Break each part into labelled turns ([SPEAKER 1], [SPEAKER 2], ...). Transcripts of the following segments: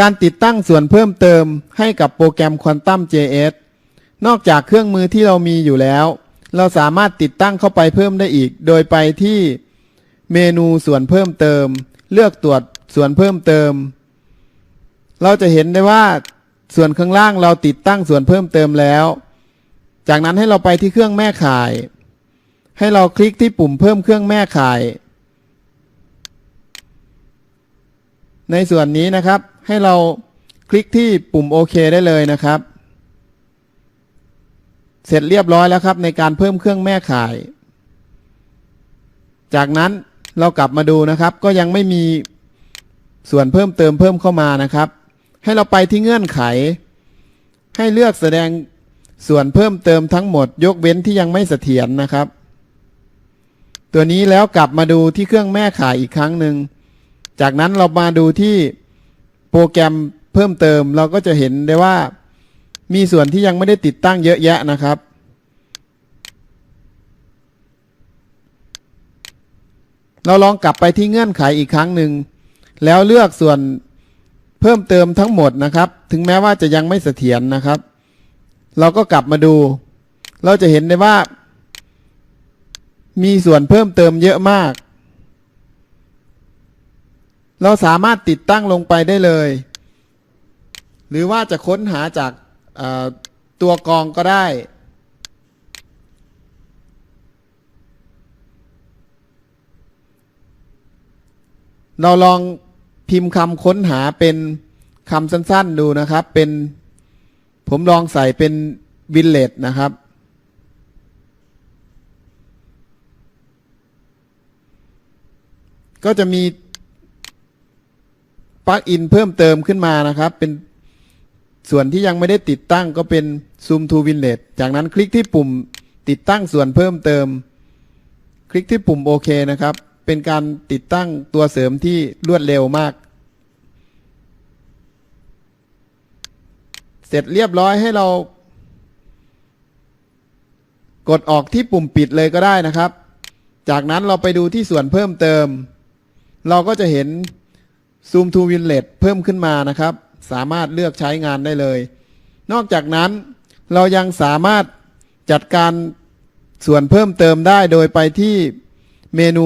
[SPEAKER 1] การติดตั้งส่วนเพิ่มเติมให้กับโปรแกรม Quantum JS นอกจากเครื่องมือที่เรามีอยู่แล้ว เราสามารถติดตั้งเข้าไปเพิ่มได้อีก โดยไปที่เมนูส่วนเพิ่มเติม เลือกตรวจส่วนเพิ่มเติม เราจะเห็นได้ว่าส่วนข้างล่างเราติดตั้งส่วนเพิ่มเติมแล้ว จากนั้นให้เราไปที่เครื่องแม่ข่าย ให้เราคลิกที่ปุ่มเพิ่มเครื่องแม่ข่าย ในส่วนนี้นะครับ ให้เราคลิกที่ปุ่มโอเคได้เลยนะครับ เสร็จเรียบร้อยแล้วครับ ในการเพิ่มเครื่องแม่ข่าย จากนั้นเรากลับมาดูนะครับ ก็ยังไม่มีส่วนเพิ่มเติมเพิ่มเข้ามานะครับ ให้เราไปที่เงื่อนไข ให้เลือกแสดงส่วนเพิ่มเติมทั้งหมด ยกเว้นที่ยังไม่เสถียรนะครับ ตัวนี้แล้วกลับมาดูที่เครื่องแม่ข่ายอีกครั้งหนึ่ง จากนั้นเรามาดูที่โปรแกรมเพิ่มเติมเราก็จะเห็นได้ว่ามีส่วนที่ยังไม่ได้ติดตั้งเยอะแยะนะครับ เราลองกลับไปที่เงื่อนไขอีกครั้งหนึ่ง แล้วเลือกส่วนเพิ่มเติมทั้งหมดนะครับ ถึงแม้ว่าจะยังไม่เสถียรนะครับ เราก็กลับมาดู เราจะเห็นได้ว่า มีส่วนเพิ่มเติมเยอะมาก เราสามารถติดตั้งลงไปได้เลย หรือว่าจะค้นหาจากตัวกรองก็ได้ เราลองพิมพ์คำค้นหาเป็นคำสั้น ๆ ดูนะครับ เป็นผมลองใส่เป็นวินเลตนะครับ ก็จะมี ปลั๊กอินเพิ่มเติมขึ้นมานะครับ เป็นส่วนที่ยังไม่ได้ติดตั้งก็เป็น Zoom to Winlet จากนั้นคลิกที่ปุ่มติดตั้งส่วนเพิ่มเติม คลิกที่ปุ่มโอเคนะครับ เป็นการติดตั้งตัวเสริมที่รวดเร็วมาก เสร็จเรียบร้อยให้เรา กดออกที่ปุ่มปิดเลยก็ได้นะครับ จากนั้นเราไปดูที่ส่วนเพิ่มเติม เราก็จะเห็น Zoom to Winlet เพิ่มขึ้นมานะครับ สามารถเลือกใช้งานได้เลย นอกจากนั้นเรายังสามารถจัดการส่วนเพิ่มเติมได้โดยไปที่เมนู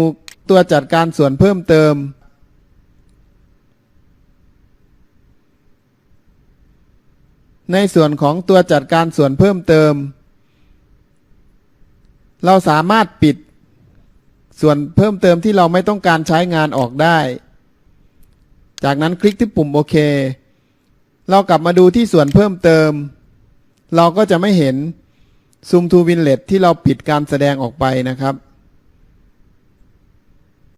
[SPEAKER 1] ตัวจัดการส่วนเพิ่มเติม ในส่วนของตัวจัดการส่วนเพิ่มเติม เราสามารถปิดส่วนเพิ่มเติมที่เราไม่ต้องการใช้งานออกได้ จากนั้นคลิกที่ปุ่มโอเค เรากลับมาดูที่ส่วนเพิ่มเติม เราก็จะไม่เห็น Zoom to Winlet ที่เราปิดการแสดงออกไปนะครับ